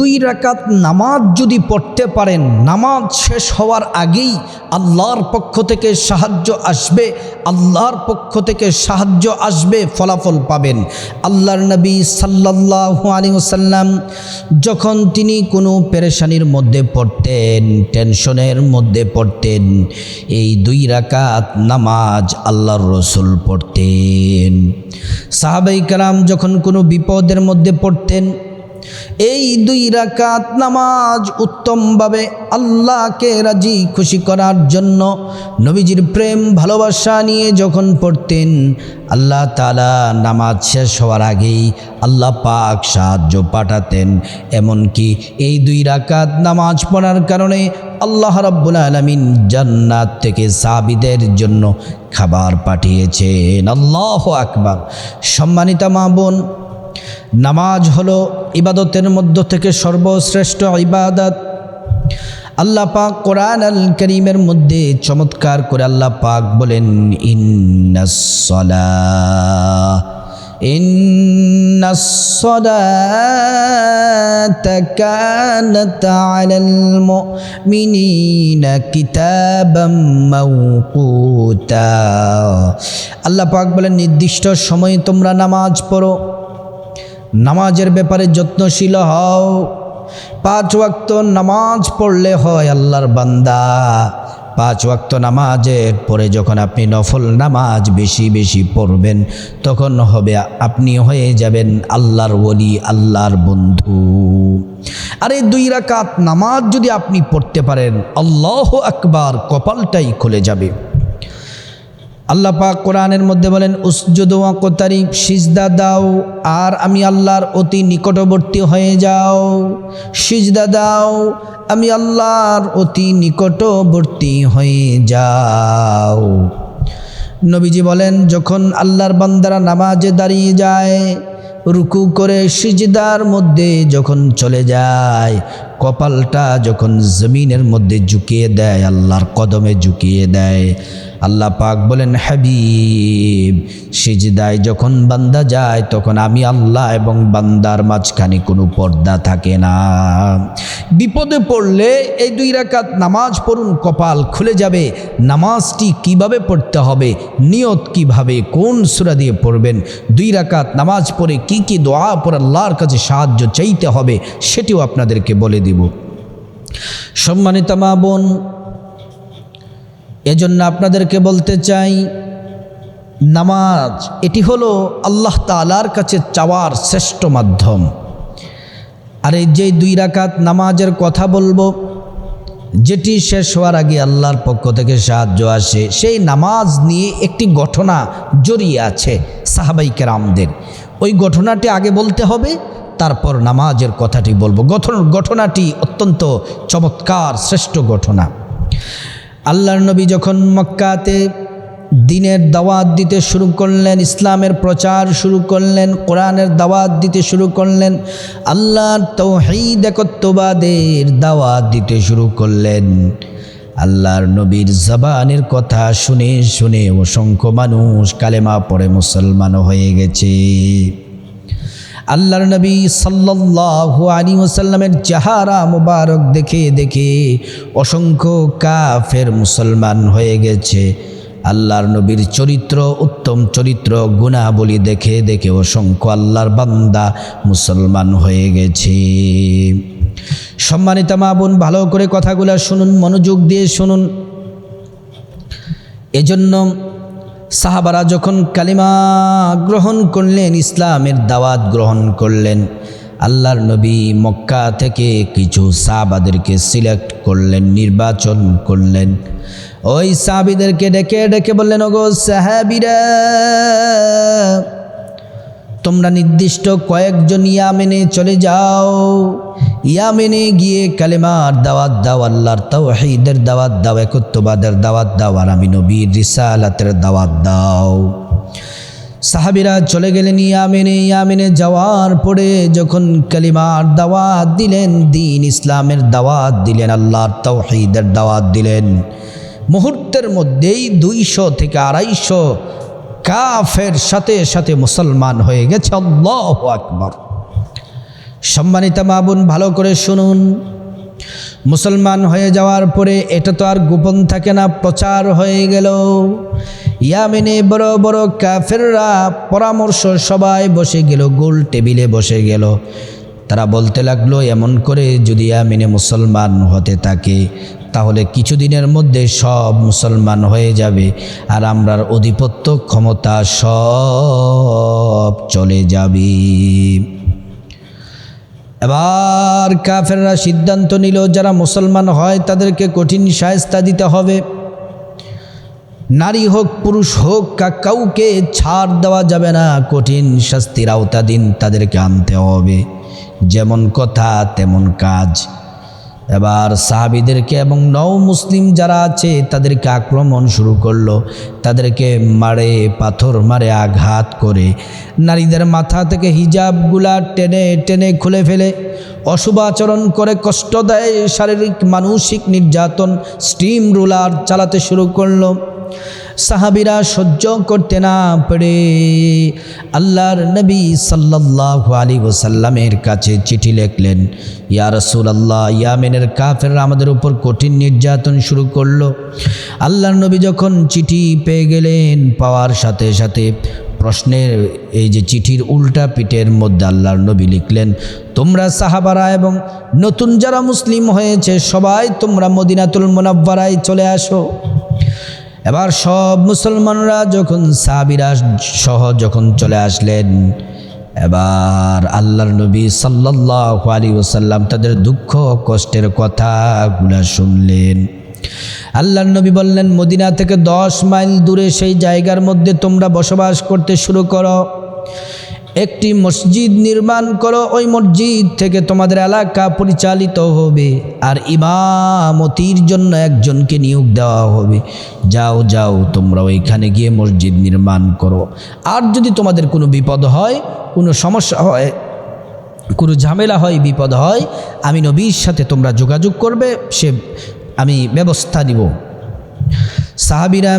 দুই রাকাত নামাজ যদি পড়তে পারেন, নামাজ শেষ হওয়ার আগেই আল্লাহর পক্ষ থেকে সাহায্য আসবে, আল্লাহর পক্ষ থেকে সাহায্য আসবে, ফলাফল পাবেন। আল্লাহর নবী সাল্লাল্লাহু আলাইহি ওয়াসাল্লাম যখন তিনি কোনো পেরেশানির মধ্যে পড়তেন, টেনশনের মধ্যে পড়তেন, এই দুই রাকাত নামাজ আল্লাহর রসুল পড়তেন। সাহাবাই কালাম যখন কোনো বিপদের মধ্যে পড়তেন এই দুই রাকাত নামাজ উত্তমভাবে আল্লাহকে রাজি, খুশি করার জন্য নবীজির প্রেম, ভালোবাসা নিয়ে যখন পড়তেন, আল্লাহ তালা নামাজ শেষ হওয়ার আগেই আল্লাহ পাক সাহায্য পাঠাতেন। এমনকি এই দুই রাকাত নামাজ পড়ার কারণে আল্লাহ রাব্বুল আলমিন জান্নাত থেকে সাবিদের জন্য খাবার পাঠিয়েছেন। আল্লাহ আকবার। সম্মানিতা মা বোন নামাজ হলো ইবাদতের মধ্য থেকে সর্বশ্রেষ্ঠ ইবাদত আল্লাহ পাক কোরআন আল করিমের মধ্যে চমৎকার করে আল্লাহ পাক বলেন ইন্নাসলা إن الصلاة كانت على المؤمنين كتابا موقوتا আল্লাহ পাক বলেন নির্দিষ্ট সময়ে তোমরা নামাজ পড়ো নামাজের ব্যাপারে যত্নশীল হও। পাঁচ ওয়াক্ত নামাজ পড়লে হয় আল্লাহর বান্দা। পাঁচ ওয়াক্ত নামাজের পরে যখন আপনি নফল নামাজ বেশি বেশি পড়বেন, তখন হবে আপনি হয়ে যাবেন আল্লাহর ওলি, আল্লাহর বন্ধু। আর দুই রাকাত নামাজ যদি আপনি পড়তে পারেন, আল্লাহ আকবার, কপালটাই খুলে যাবে। আল্লাহ পাক কোরআনের মধ্যে বলেন, উসজুদ কোতারি, সিজদা দাও, আর আমি আল্লাহর অতি নিকটবর্তী হয়ে যাও। সিজদা দাও, আমি আল্লাহর অতি নিকটবর্তী হয়ে যাও। নবীজি বলেন, যখন আল্লাহর বান্দারা নামাজে দাঁড়িয়ে যায়, রুকু করে সিজদার মধ্যে যখন চলে যায়, কপালটা যখন জমিনের মধ্যে ঝুঁকিয়ে দেয়, আল্লাহর কদমে ঝুঁকিয়ে দেয় আল্লাহ পাক বলেন, হাবিব, সিজদায় যখন বান্দা যায়, তখন আমি আল্লাহ এবং বান্দার মাঝখানে কোনো পর্দা থাকে না। বিপদে পড়লে এই দুই রাকাত নামাজ পড়ুন, কপাল খুলে যাবে। নামাজটি কীভাবে পড়তে হবে, নিয়ত কীভাবে, কোন সুরা দিয়ে পড়বেন, দুই রাকাত নামাজ পড়ে কি কি দোয়া পর আল্লাহর কাছে সাহায্য চাইতে হবে, সেটিও আপনাদেরকে বলে দিব। সম্মানিত মা বোন এজন্য আপনাদেরকে বলতে চাই, নামাজ, এটি হলো আল্লাহ তালার কাছে চাওয়ার শ্রেষ্ঠ মাধ্যম। আর এই যে দুই রাকাত নামাজের কথা বলব, যেটি শেষ হওয়ার আগে আল্লাহর পক্ষ থেকে সাহায্য আসে, সেই নামাজ নিয়ে একটি ঘটনা জড়িয়ে আছে সাহাবাই কেরামদের। ওই ঘটনাটি আগে বলতে হবে, তারপর নামাজের কথাটি বলব। গঠন, ঘটনাটি অত্যন্ত চমৎকার, শ্রেষ্ঠ ঘটনা। আল্লাহর নবী যখন মক্কাতে দিনের দাওয়াত দিতে শুরু করলেন, ইসলামের প্রচার শুরু করলেন, কোরআনের দাওয়াত দিতে শুরু করলেন, আল্লাহর তৌহিদ একত্ববাদের দাওয়াত দিতে শুরু করলেন। আল্লাহর নবীর জবানের কথা শুনে শুনে অসংখ্য মানুষ কালেমা পড়ে মুসলমান হয়ে গেছে। আল্লাহর নবী সাল্লাল্লাহু আলী ওসাল্লামের চেহারা মুবারক দেখে দেখে অসংখ্য কাফের মুসলমান হয়ে গেছে। আল্লাহর নবীর চরিত্র, উত্তম চরিত্র, গুণাবলী দেখে দেখে অসংখ্য আল্লাহর বান্দা মুসলমান হয়ে গেছে। সম্মানিত মা বোন, ভালো করে কথাগুলো শুনুন, মনোযোগ দিয়ে শুনুন। এজন্য সাহাবারা যখন কালিমা গ্রহণ করলেন, ইসলামের দাওয়াত গ্রহণ করলেন, আল্লাহর নবী মক্কা থেকে কিছু সাহাবাদেরকে সিলেক্ট করলেন, নির্বাচন করলেন। ওই সাহাবিদেরকে ডেকে ডেকে বললেন, ওগো সাহাবিরা, তোমরা নির্দিষ্ট কয়েকজন ইয়া মেনে চলে যাও। ইয়ামেনে গিয়ে কালেমার দাওয়াত দাও, আল্লাহর তাওহীদের দাওয়াত দাও, একত্ববাদের দাওয়াত দাও, আর আমি নবীর রিসালাতের দাওয়াত দাও। সাহাবিরা চলে গেলেন ইয়ামেনে। ইয়ামেনে যাওয়ার পরে যখন কালিমার দাওয়াত দিলেন, দিন ইসলামের দাওয়াত দিলেন, আল্লাহর তাওহীদের দাওয়াত দিলেন। মুহূর্তের মধ্যেই দুইশো থেকে আড়াইশো কাফের সাথে সাথে মুসলমান হয়ে গেছে। আল্লাহ আকবর। সম্মানিত মাবুন ভালো করে শুনুন। মুসলমান হয়ে যাওয়ার পরে এটা তো আর গোপন থাকে না, প্রচার হয়ে গেল। ইয়ামিনে বড় বড় কাফেররা পরামর্শ সবাই বসে গেল, গোল টেবিলে বসে গেল। তারা বলতে লাগল, এমন করে যদি ইয়ামিনে মুসলমান হতে থাকে, তাহলে কিছুদিনের মধ্যে সব মুসলমান হয়ে যাবে আর আমরার অধিপত্য ক্ষমতা সব চলে যাবে। এবার কাফেররা সিদ্ধান্ত নিল, যারা মুসলমান হয় তাদেরকে কঠিন সায়স্তা দিতে হবে। নারী হোক, পুরুষ হোক কাউকে ছাড় দেওয়া যাবে না। কঠিন শাস্তির আওতাধীন তাদেরকে আনতে হবে। যেমন কথা, তেমন কাজ। এবার সাহাবিদেরকে এবং নও মুসলিম যারা আছে, তাদেরকে আক্রমণ শুরু করল। তাদেরকে মারে, পাথর মারে, আঘাত করে। নারীদের মাথা থেকে হিজাবগুলা টেনে টেনে খুলে ফেলে। অশুভ আচরণ করে কষ্ট দেয় শারীরিক, মানসিক নির্যাতন স্টিম রুলার চালাতে শুরু করল। সাহাবিরা সহ্য করতে না পেরে আল্লাহর নবী সাল্লাল্লাহু আলী ওসাল্লামের কাছে চিঠি লিখলেন, ইয়া রসুল আল্লাহ ইয়ামেনের কাফের আমাদের উপর কঠিন নির্যাতন শুরু করল। আল্লাহর নবী যখন চিঠি পেয়ে গেলেন, পাওয়ার সাথে সাথে প্রশ্নের এই যে চিঠির উল্টা পিঠের মধ্যে আল্লাহর নবী লিখলেন, তোমরা সাহাবারা এবং নতুন যারা মুসলিম হয়েছে, সবাই তোমরা মদিনাতুল মোনাব্বারায় চলে আসো। এবার সব মুসলমানরা যখন সাবিরা সহ যখন চলে আসলেন, এবার আল্লাহর নবী সাল্লাহ আলী ওসাল্লাম তাদের দুঃখ কষ্টের কথাগুলা শুনলেন। আল্লাহর নবী বললেন, মদিনা থেকে দশ মাইল দূরে সেই জায়গার মধ্যে তোমরা বসবাস করতে শুরু করো। একটি মসজিদ নির্মাণ করো, ওই মসজিদ থেকে তোমাদের এলাকা পরিচালিত হবে। আর ইমামতির জন্য একজনকে নিয়োগ দেওয়া হবে। যাও যাও তোমরা ওইখানে গিয়ে মসজিদ নির্মাণ করো। আর যদি তোমাদের কোনো বিপদ হয়, কোনো সমস্যা হয়, কোনো ঝামেলা হয়, বিপদ হয়, আমি নবীর সাথে তোমরা যোগাযোগ করবে, সে আমি ব্যবস্থা দিব সাহাবিরা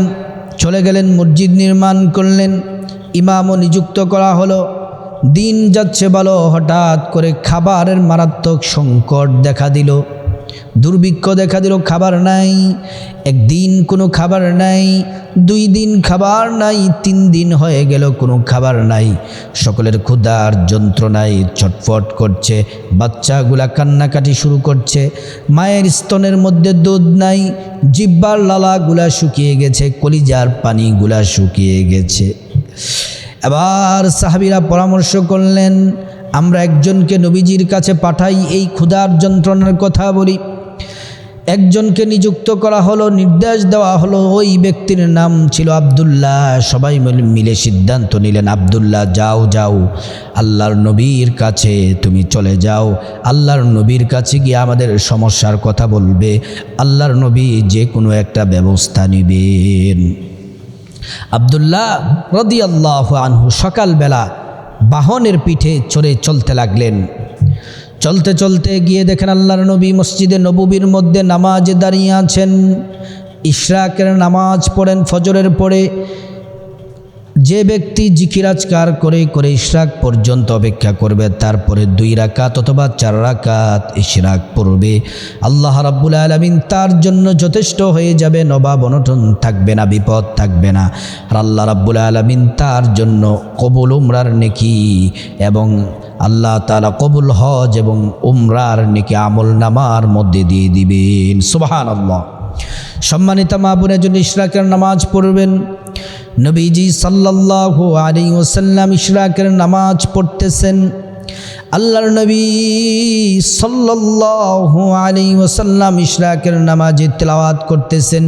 চলে গেলেন, মসজিদ নির্মাণ করলেন। ইমামও নিযুক্ত করা হলো। দিন যাচ্ছে ভালো, হঠাৎ করে খাবারের মারাত্মক সংকট দেখা দিল। দুর্ভিক্ষ দেখা দিল, খাবার নাই, একদিন কোনো খাবার নাই, দুই দিন খাবার নাই, তিন দিন হয়ে গেল কোনো খাবার নাই। সকলের ক্ষুধার যন্ত্রণায় ছটফট করছে, বাচ্চাগুলা কান্নাকাটি শুরু করছে, মায়ের স্তনের মধ্যে দুধ নাই, জিব্বার লালাগুলা শুকিয়ে গেছে, কলিজার পানিগুলা শুকিয়ে গেছে। এবার সাহাবিরা পরামর্শ করলেন, আমরা একজনকে নবীজির কাছে পাঠাই এই ক্ষুধার যন্ত্রণার কথা বলি। একজনকে নিযুক্ত করা হলো, নির্দেশ দেওয়া হলো, ওই ব্যক্তির নাম ছিল আবদুল্লাহ। সবাই মিলে- মিলে সিদ্ধান্ত নিলেন, আবদুল্লাহ, যাও যাও। আল্লাহর নবীর কাছে তুমি চলে যাও। আল্লাহর নবীর কাছে গিয়ে আমাদের সমস্যার কথা বলবে। আল্লাহর নবী যে কোনো একটা ব্যবস্থা নেবেন। আবদুল্লাহ রদি আল্লাহ আনহু সকালবেলা বাহনের পিঠে চড়ে চলতে লাগলেন। চলতে চলতে গিয়ে দেখেন আল্লাহর নবী মসজিদে নববীর মধ্যে নামাজে দাঁড়িয়ে আছেন। ইশরাকের নামাজ পড়েন, ফজরের পরে যে ব্যক্তি জিকিরাজকার করে করে ইশরাক পর্যন্ত অপেক্ষা করবে, তারপরে দুই রাকাত অথবা চার রাকাত ইশরাক পড়বে। আল্লাহ রাব্বুল আলমিন তার জন্য যথেষ্ট হয়ে যাবে, নবাব অনটন থাকবে না, বিপদ থাকবে না। আর আল্লাহ রাব্বুল আলমিন তার জন্য কবুল উমরার নেকি এবং আল্লাহ তালা কবুল হজ এবং উমরার নেকি আমল নামার মধ্যে দিয়ে দিবেন। সুবাহান আল্লাহ সম্মানিত মা বোনের জন্য ইশরাকের নামাজ পড়বেন। নবীজি সাল্লাল্লাহু আলাইহি ওয়াসাল্লাম ইশরাকের নামাজ পড়তেছেন। আল্লাহর নবী সাল্লাল্লাহু আলাইহি ওয়াসাল্লাম ইশরাকের নামাজে তেলাওয়াত করতেছেন।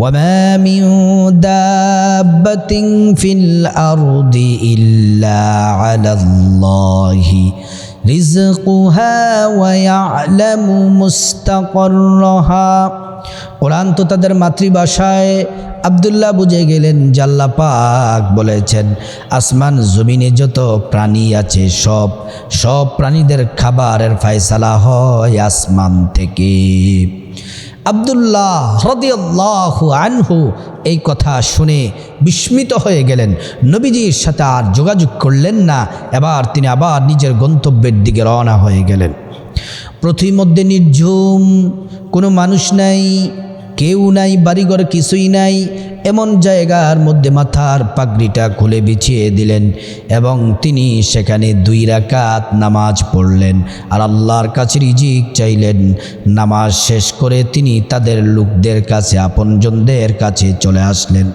ওয়ামা মিন দাব্বাতিন ফিল আরদি ইল্লা আলাল্লাহি রিজকুহা ওয়া ইয়ালামু মুস্তাকাররাহা। কোরআন তো তাদের মাতৃভাষায় আবদুল্লাহ বুঝে গেলেন, জাল্লা পাক বলেছেন, আসমান জমিনে যত প্রাণী আছে সব সব প্রাণীদের খাবারের ফায়সালা হয় আসমান থেকে। আবদুল্লাহ হ্রদিয়াল্লাহু আনহু এই কথা শুনে বিস্মিত হয়ে গেলেন। নবীজির সাথে আর যোগাযোগ করলেন না, এবার তিনি আবার নিজের গন্তব্যের দিকে রওনা হয়ে গেলেন। পৃথিবীর মধ্যে নির্ঝুম, কোনো মানুষ নাই, কেউ নাই, বাড়িঘর কিছুই নাই, এমন জায়গার মধ্যে মাথার পাগড়িটা খুলে বিছিয়ে দিলেন এবং তিনি সেখানে দুই রাকাত নামাজ পড়লেন আর আল্লাহর কাছে রিজিক চাইলেন। নামাজ শেষ করে তিনি তাদের লোকদের কাছে, আপনজনদের কাছে চলে আসলেন।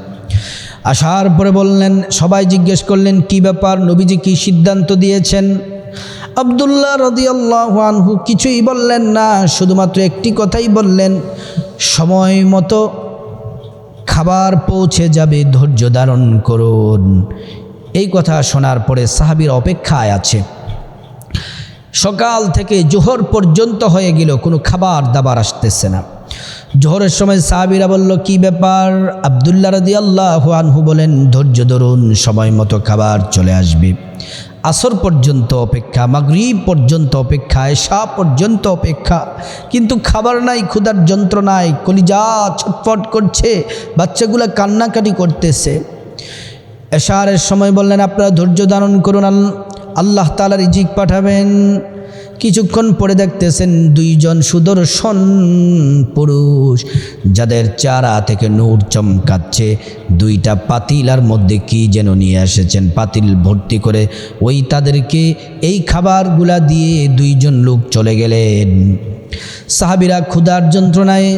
আসার পরে বললেন, সবাই জিজ্ঞেস করলেন, কি ব্যাপার? নবীজি কি সিদ্ধান্ত দিয়েছেন? আবদুল্লাহ রদিয়াল্লাহ আনহু কিছুই বললেন না, শুধুমাত্র একটি কথাই বললেন, সময় মতো খাবার পৌঁছে যাবে, ধৈর্য ধারণ করুন। এই কথা শোনার পরে সাহাবির অপেক্ষায় আছে। সকাল থেকে জোহর পর্যন্ত হয়ে গেল, কোনো খাবার দাবার আসতেছে না। জোহরের সময় সাহাবিরা বলল, কি ব্যাপার? আবদুল্লাহ রদি আল্লাহ আনহু বলেন, ধৈর্য ধরুন, সময় মতো খাবার চলে আসবে। আসর পর্যন্ত অপেক্ষা, মাগরিব পর্যন্ত অপেক্ষা, এশা পর্যন্ত অপেক্ষা। কিন্তু খাবার নাই, ক্ষুধার যন্ত্রণায় কলিজা ছটফট করছে, বাচ্চাগুলো কান্নাকাটি করতেছে। এশারের সময় বললেন, আপনারা ধৈর্য ধারণ করুন আল্লাহ তালা রিজিক পাঠাবেন। কিছুক্ষণ পরে দেখতেছেন দুইজন সুদর্শন পুরুষ, যাদের চারা থেকে নূর চমকাচ্ছে। দুইটা পাতিলার মধ্যে কি যেন নিয়ে এসেছেন। পাতিল ভর্তি করে ওই তাদেরকে এই খাবারগুলা দিয়ে দুইজন লোক চলে গেলেন। সাহাবিরা ক্ষুধার যন্ত্রণায়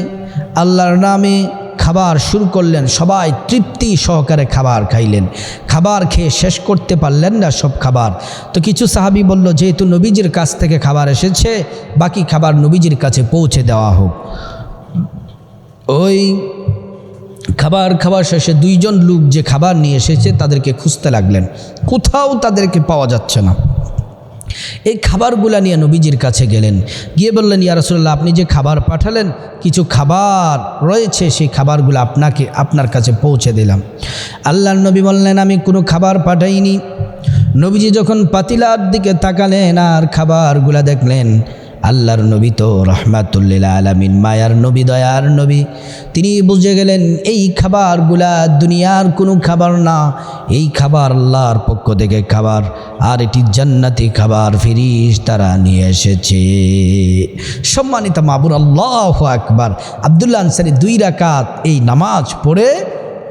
আল্লাহর নামে খাবার শুরু করলেন, সবাই তৃপ্তি সহকারে খাবার খাইলেন। খাবার খেয়ে শেষ করতে পারলেন না সব খাবার। তো কিছু সাহাবি বলল, যেহেতু নবীজির কাছ থেকে খাবার এসেছে, বাকি খাবার নবীজির কাছে পৌঁছে দেওয়া হোক। ওই খাবার খাবার শেষে দুইজন লোক যে খাবার নিয়ে এসেছে, তাদেরকে খুঁজতে লাগলেন। কোথাও তাদেরকে পাওয়া যাচ্ছে না। এই খাবারগুলা নিয়ে নবীজির কাছে গেলেন। গিয়ে বললেন ইয়ারসুল্লাহ আপনি যে খাবার পাঠালেন, কিছু খাবার রয়েছে, সেই খাবারগুলো আপনাকে, আপনার কাছে পৌঁছে দিলাম। আল্লাহর নবী বললেন, আমি কোনো খাবার পাঠাইনি। নবীজি যখন পাতিলার দিকে তাকালেন আর খাবারগুলা দেখলেন আল্লাহর নবী তো রহমাতুল্লিল আলামিন, মায়ার নবী, দয়ার নবী। তিনি বুঝে গেলেন, এই খাবারগুলা দুনিয়ার কোনো খাবার না। এই খাবার আল্লাহর পক্ষ থেকে খাবার, আর এটি জান্নাতি খাবার ফিরিস তারা নিয়ে এসেছে। সম্মানিত মাবুর আল্লাহ আকবার, আবদুল্লাহ আনসারি দুই রাকাত এই নামাজ পড়ে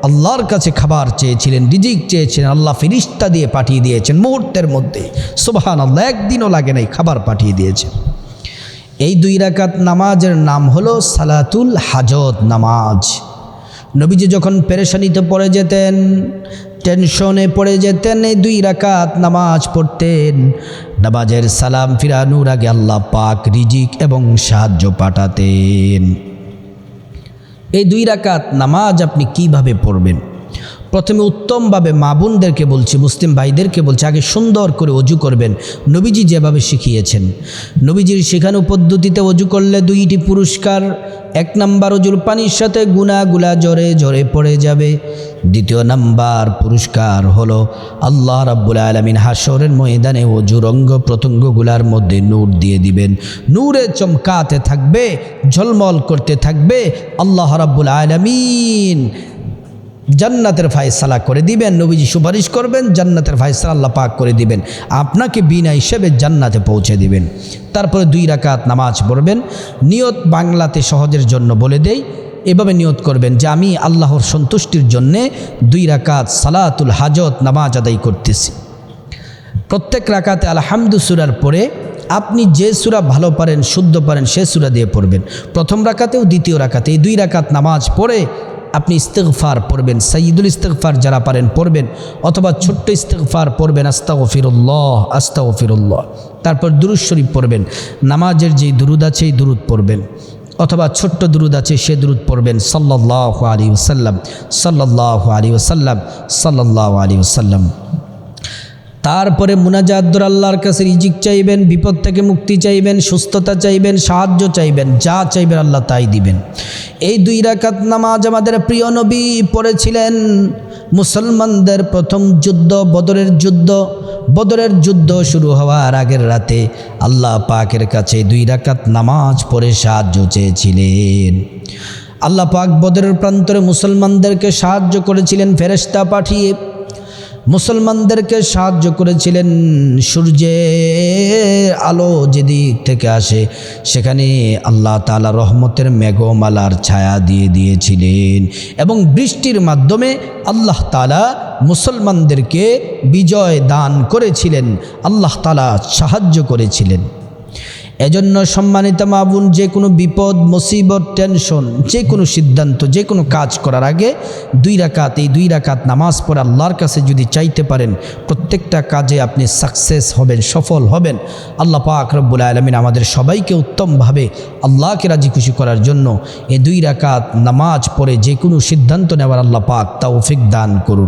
আল্লাহর কাছে খাবার চেয়েছিলেন, রিজিক চেয়েছিলেন, আল্লাহ ফিরিস্তা দিয়ে পাঠিয়ে দিয়েছেন মুহূর্তের মধ্যে। সুবাহান আল্লাহ একদিনও লাগে নাই খাবার পাঠিয়ে দিয়েছেন। এই দুই রাকাত নামাজের নাম হলো সালাতুল হাজত নামাজ। নবীজি যখন পেরেশানিতে পড়ে যেতেন, টেনশনে পড়ে যেতেন, এই দুই রাকাত নামাজ পড়তেন। নামাজের সালাম ফিরানুর আগে আল্লাহ পাক রিজিক এবং সাহায্য পাঠাতেন। এই দুই রাকাত নামাজ আপনি কীভাবে পড়বেন? প্রথমে উত্তমভাবে মা বোনদেরকে বলছি, মুসলিম ভাইদেরকে বলছি, আগে সুন্দর করে অজু করবেন। নবীজি যেভাবে শিখিয়েছেন, নবীজির শেখানো পদ্ধতিতে অজু করলে দুইটি পুরস্কার, এক নাম্বার অজুর পানির সাথে গুণাগুলা জরে জরে পড়ে যাবে। দ্বিতীয় নাম্বার পুরস্কার হলো আল্লাহ রাব্বুল আলমিন হাসরের ময়দানে অজুর অঙ্গ প্রত্যঙ্গগুলার মধ্যে নূর দিয়ে দিবেন। নূরে চমকাতে থাকবে, ঝলমল করতে থাকবে, আল্লাহ রাব্বুল আলমিন জান্নাতের ফায়সালা করে দিবেন, নবীজি সুপারিশ করবেন, জান্নাতের ফায়সালা আল্লাহ পাক করে দিবেন। আপনাকে বিনা হিসেবে জান্নাতে পৌঁছে দিবেন। তারপরে দুই রাকাত নামাজ পড়বেন। নিয়ত বাংলাতে সহজের জন্য বলে দেই, এভাবে নিয়ত করবেন যে আমি আল্লাহর সন্তুষ্টির জন্যে দুই রাকাত সালাতুল হাজত নামাজ আদায় করতেছি। প্রত্যেক রাকাতে আলহামদু সুরার পরে আপনি যে সুরা ভালো পারেন, শুদ্ধ পারেন, সে সুরা দিয়ে পড়বেন। প্রথম রাকাতেও দ্বিতীয় রাকাতে এই দুই রাকাত নামাজ পড়ে আপনি ইস্তেকফার পড়বেন সঈদুল ইস্তেকফার যারা পারেন পড়বেন, অথবা ছোট্ট ইস্তেকফার পড়বেন আস্তা ও ফিরুল্লাহ আস্তা ও ফিরুল্লাহ তারপর দুরুদ শরীফ পড়বেন, নামাজের যেই দুরুদ আছে এই দুরুদ পড়বেন, অথবা ছোট্ট দুরুদ আছে সে দুরুদ পড়বেন সাল্লাহ আলী ওসাল্লাম সাল্লাহ আলী ওসাল্লাম সাল্লাহ আলী ওসাল্লাম তারপরে মুনাজাদ্দুর আল্লাহর কাছে রিজিক চাইবেন, বিপদ থেকে মুক্তি চাইবেন, সুস্থতা চাইবেন, সাহায্য চাইবেন, যা চাইবেন আল্লাহ তাই দিবেন। এই দুই রাকাত নামাজ আমাদের প্রিয় নবী পড়েছিলেন। মুসলমানদের প্রথম যুদ্ধ, বদরের যুদ্ধ। বদরের যুদ্ধ শুরু হওয়ার আগের রাতে আল্লাহ পাকের কাছে দুই রাকাত নামাজ পড়ে সাহায্য চেয়েছিলেন। আল্লাহ পাক বদরের প্রান্তরে মুসলমানদেরকে সাহায্য করেছিলেন, ফেরেশতা পাঠিয়ে মুসলমানদেরকে সাহায্য করেছিলেন সূর্যের আলো যেদিক থেকে আসে, সেখানে আল্লাহ তালা রহমতের মেঘমালার ছায়া দিয়ে দিয়েছিলেন। এবং বৃষ্টির মাধ্যমে আল্লাহ তালা মুসলমানদেরকে বিজয় দান করেছিলেন, আল্লাহ তালা সাহায্য করেছিলেন। এজন্য সম্মানিত মাবুন যে কোনো বিপদ, মুসিবত, টেনশন, যে কোনো সিদ্ধান্ত, যে কোনো কাজ করার আগে দুই রাকাত, এই দুই রাকাত নামাজ পড়ে আল্লাহর কাছে যদি চাইতে পারেন, প্রত্যেকটা কাজে আপনি সাকসেস হবেন, সফল হবেন। আল্লাহ পাক রব্বুল আলমিন আমাদের সবাইকে উত্তমভাবে আল্লাহকে রাজি খুশি করার জন্য এই দুই রাকাত নামাজ পড়ে যে কোনো সিদ্ধান্ত নেওয়ার আল্লাহ পাক তৌফিক দান করুন।